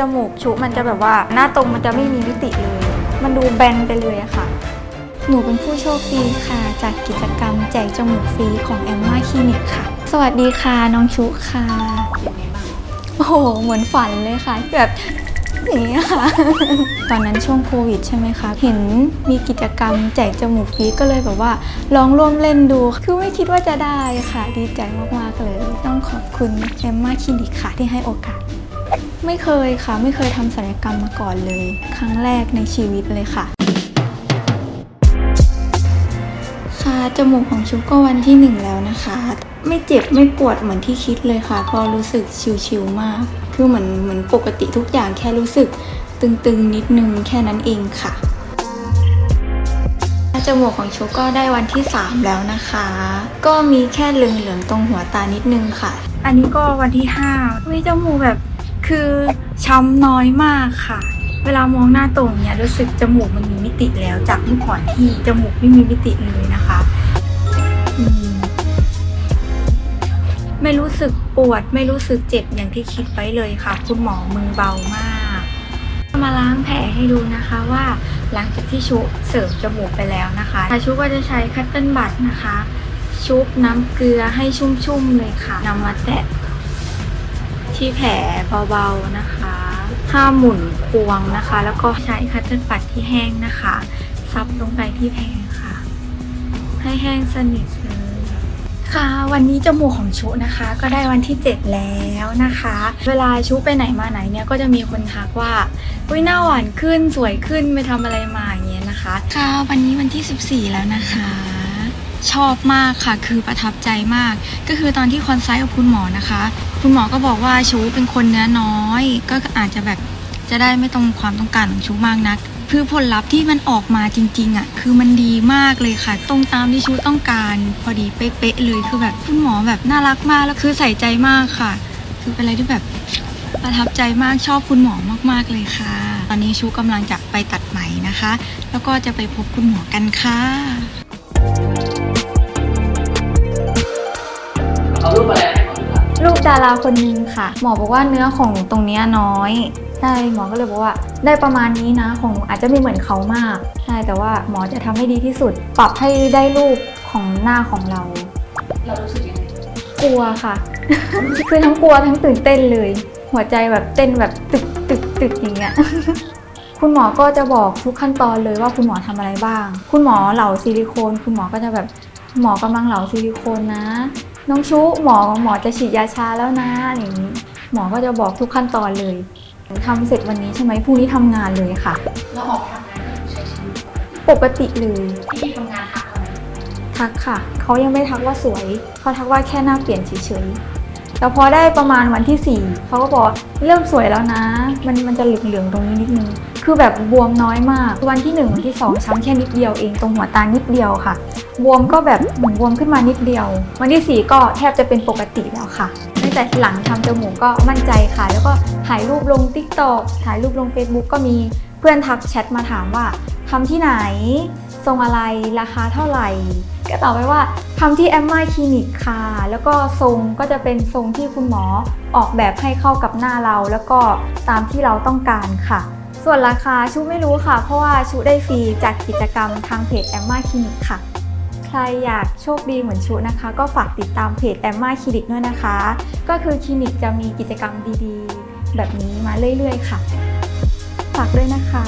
จมูกชุมันจะแบบว่าหน้าตรงมันจะไม่มีมิติเลย มันดูแบนไปเลยอะค่ะ หนูเป็นผู้โชคดีค่ะ จากกิจกรรมแจกจมูกฟรีของแอมมาคลินิกค่ะ สวัสดีค่ะน้องชุค่ะโอ้โหเหมือนฝันเลยค่ะ แบบอย่างนี้ค่ะ ตอนนั้นช่วงโควิดใช่ไหมคะ เห็นมีกิจกรรมแจกจมูกฟรีก็เลยแบบว่า ลองร่วมเล่นดู คือไม่คิดว่าจะได้ค่ะ ดีใจมากๆเลย ต้องขอบคุณแอมมาคลินิกค่ะที่ให้โอกาส ไม่เคยค่ะ ไม่เคยทำศัลยกรรมมาก่อนเลย ครั้งแรกในชีวิตเลยค่ะ ค่ะจมูกของชุก็วันที่หนึ่งแล้วนะคะ ไม่เจ็บไม่ปวดเหมือนที่คิดเลยค่ะก็รู้สึกชิวๆมาก คือเหมือนเหมือนปกติทุกอย่างแค่รู้สึกตึงๆนิดนึงแค่นั้นเองค่ะจมูกของชุก็ได้วันที่ 3 แล้วนะคะ ก็มีแค่เหลืองๆตรงหัวตานิดนึงค่ะ อันนี้ก็วันที่5วิจมูกแบบ คือช้ำน้อยมากค่ะ เวลามองหน้าตรงเนี้ยรู้สึกจมูกมันมีมิติแล้วจากเมื่อก่อนที่จมูกไม่มีมิติเลยนะคะมไม่รู้สึกปวดไม่รู้สึกเจ็บอย่างที่คิดไว้เลยค่ะ คุณหมอมือเบามากมาล้างแผลให้ดูนะคะว่าหลังจากที่ชุบเสริมจมูกไปแล้วนะคะชุก็จะใช้คัตเติ้ลบัตนะคะ ชุบน้ำเกลือให้ชุ่มๆเลยค่ะนำมาแตะ ที่แผลเบาๆนะคะห้ามหมุนควงนะคะ แล้วก็ใช้คัตเติ้ลบัตที่แห้งนะคะ ซับลงไปที่แผลค่ะ ให้แห้งสนิทเลยค่ะวันนี้จมูกของชุนะคะ ก็ได้วันที่ 7 แล้วนะคะ เวลาชุไปไหนมาไหนเนี่ยก็จะมีคนทักว่าอุ้ยหน้าหวานขึ้นสวยขึ้นไปทำอะไรมาอย่างเงี้ยนะคะ ค่ะวันนี้วันที่ 14 แล้วนะคะ ชอบมากค่ะ คือประทับใจมาก ก็คือตอนที่คอนซัลท์กับคุณหมอนะคะ คุณหมอก็บอกว่าชูเป็นคนเนื้อน้อย ก็อาจจะแบบจะได้ไม่ตรงความต้องการของชูมากนักคือผลลัพธ์ที่มันออกมาจริงๆอะคือมันดีมากเลยค่ะ ตรงตามที่ชูต้องการพอดีเป๊ะๆเลยคือแบบคุณหมอแบบน่ารักมากแล้วคือใส่ใจมากค่ะ คือเป็นอะไรที่แบบประทับใจมากชอบคุณหมอมากๆเลยค่ะ ตอนนี้ชูกำลังจะไปตัดไหมนะคะ แล้วก็จะไปพบคุณหมอกันค่ะ เอารูปอะไรให้ก่อนดีกว่าลูกดาราคนนึงค่ะ หมอบอกว่าเนื้อของหนูตรงเนี้ยน้อยใช่หมอก็เลยบอกว่า ได้ประมาณนี้นะของหนูอาจจะไม่เหมือนเขามากใช่แต่ว่าหมอจะทำให้ดีที่สุด ปรับให้ได้รูปของหน้าของเรา เรารู้สึกยังไงกลัวค่ะ คือทั้งกลัวทั้งตื่นเต้นเลย หัวใจแบบเต้นแบบตึกตึกตึกอย่างเงี้ย คุณหมอก็จะบอกทุกขั้นตอนเลยว่าคุณหมอทำอะไรบ้าง คุณหมอเหลาซิลิโคน คุณหมอก็จะแบบหมอกำลังเหลาซิลิโคนนะ น้องชุหมอหมอจะฉีดยาชาแล้วนะอะไรอย่างนี้ หมอก็จะบอกทุกขั้นตอนเลยทำเสร็จวันนี้ใช่ไหมพรุ่งนี้ทำงานเลยค่ะ เราออกทำงานใช้ชีวิตปกติเลยที่ทำงานทักเราไหมทักค่ะ เขายังไม่ทักว่าสวย เขาทักว่าแค่หน้าเปลี่ยนเฉยๆแต่พอได้ประมาณวันที่ 4เขาก็บอกเริ่มสวยแล้วนะ มันมันจะเหลืองๆตรงนี้นิดนึง คือแบบบวมน้อยมาก วันที่ 1 วันที่ 2 ช้ำแค่นิดเดียวเองตรงหัวตานิดเดียวค่ะ บวมก็แบบเหมือนบวมขึ้นมานิดเดียว วันที่ 4 ก็แทบจะเป็นปกติแล้วค่ะตั้งแต่หลังทำจมูกก็มั่นใจค่ะ แล้วก็ถ่ายรูปลง Tik t o อกถ่ายรูปลง Facebook ก็มีเพื่อนทักแชทมาถามว่าทำที่ไหนทรงอะไรราคาเท่าไหร่ ก็ตอบไปว่าทำที่แอมมาคลินิกค่ะ แล้วก็ทรงก็จะเป็นทรงที่คุณหมอออกแบบให้เข้ากับหน้าเรา แล้วก็ตามที่เราต้องการค่ะ ส่วนราคาชูไม่รู้ค่ะ เพราะว่าชูได้ฟรีจากกิจกรรมทางเพจแอมมาคลินิกค่ะ ใครอยากโชคดีเหมือนชูนะคะ ก็ฝากติดตามเพจแอมมาคลินิกด้วยนะคะ ก็คือคลินิกจะมีกิจกรรมดีๆ แบบนี้มาเรื่อยๆ ค่ะ ฝากด้วยนะคะ